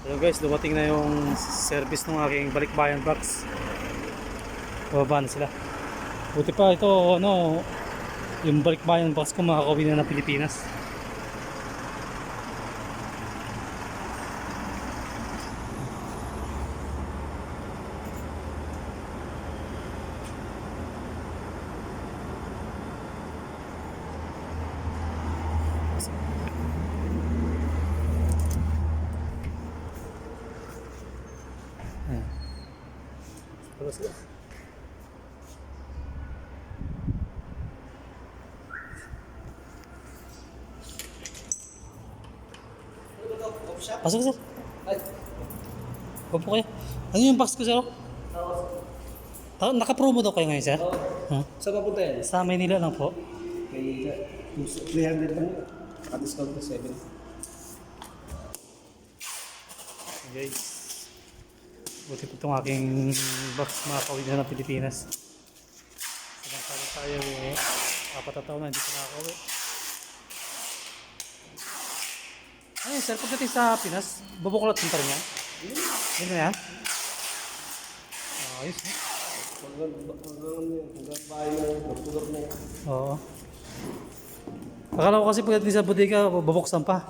Hello guys, dumating na yung service ng aking balikbayan box. Bababa na sila. Buti pa ito, ano, yung balikbayan box ko makakawin na ng Pilipinas. Wala sila. Pasok sir. Opo kayo. Ano yung box ko sir? Ah, naka-promo daw kayo ngayon sir? Huh? Saan papunta yan? Sa Maynila lang po. May 300 lang. Naka-discount ko 7. Guys. Buti po itong aking box makakawin na ng Pilipinas. Samantala tayo eh, apat na taon na hindi ko nakakawin. Ano yun sir, pagdating sa Pinas, bubuklat mo pa rin yan? Yun na yan? Ayos eh. Oo. Akala ko kasi pagdating sa bodega, babuksan pa.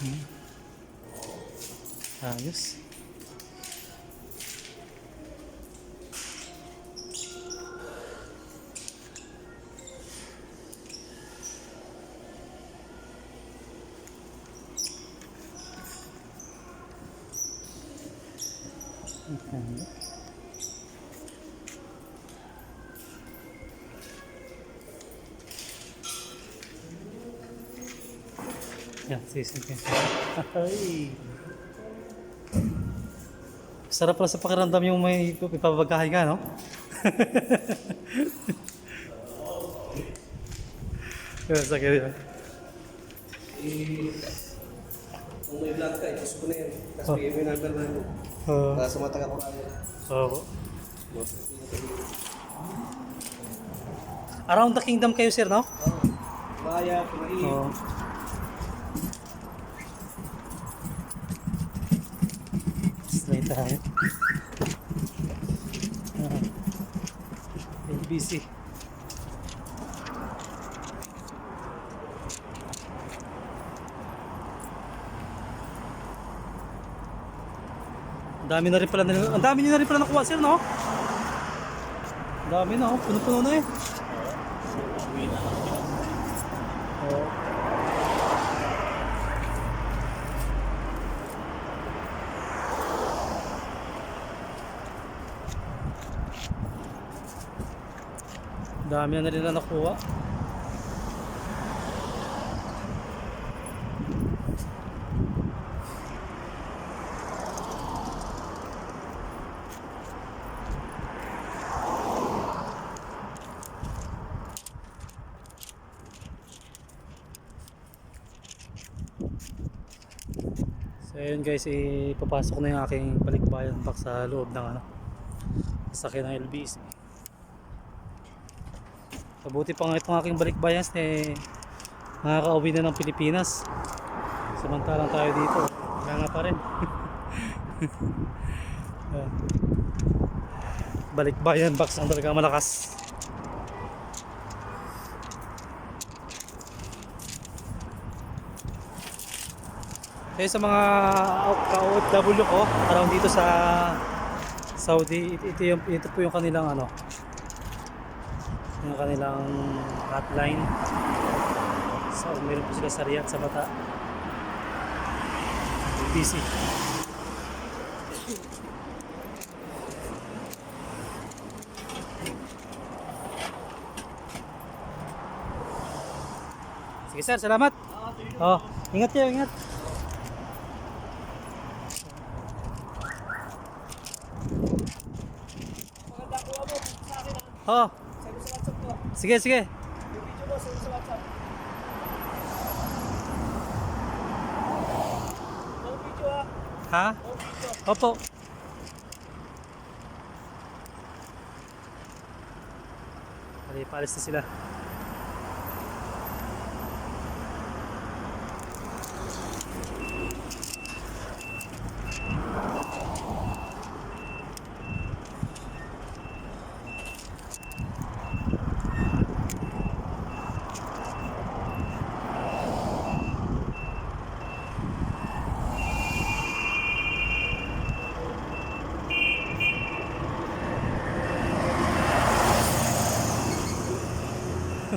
Hmm. Ayos. Okay. Yan, sisig yan. Ay. Sarap pala sa pakiramdam yung may ipapabagahin ka, no? Yan, sakit. Eh, kung may vlog ka, ipost ko na yan. Tapos bigay mo yung number na yun. Oo. Para sa mata ka ko kaya. Oo. Around the kingdom kayo, sir, no? Maya, Pinahi. Oo. Tayo. Ah. ABC. Ang dami na rin pala nila. Ang dami niyo na rin pala nakuha, sir, no? Ang dami na, oh. Puno-puno na eh. Oo. Dami na nila nakuha. So ayun guys, ipapasok na yung aking balikbayan box sa loob ng ano, sasakyan ng LBC. Mabuti pa nga itong aking balikbayan eh, nakaka-uwi na ng Pilipinas. Samantalang tayo dito, wala nga pa rin. Ayan. balikbayan box ang talaga malakas. Kaya sa mga ka-OFW ko, around dito sa Saudi, ito, yung, ito po yung kanilang ano, yung kanilang hotline. So, meron po sila sa Riyadh, sa Bata. Busy. Sige sir, salamat. Oh, ingat kayo, ingat. Oh, Sabi mo sa WhatsApp ko. Sige, sige. Ha. Opo. Ali, paalis na sila.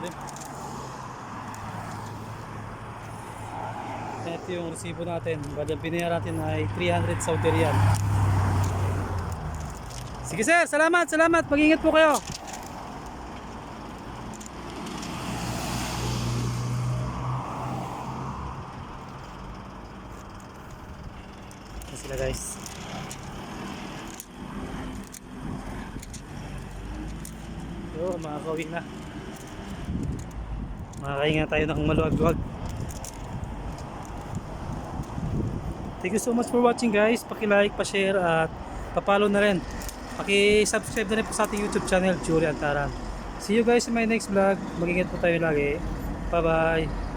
dilim. Ito yung resibo natin. Bali ang binayaran natin ay 300 Saudi Riyal. Sige sir, salamat, salamat. Mag-ingat po kayo. Ito sila guys. Yo, makakauwi na. Makakahinga tayo ng maluwag-luwag. Thank you so much for watching guys. Paki-like, pa-share at pa-follow na rin. Paki-subscribe na rin po sa ating YouTube channel, Jury Antaran. See you guys in my next vlog. Mag-ingat po tayo lagi. Bye-bye.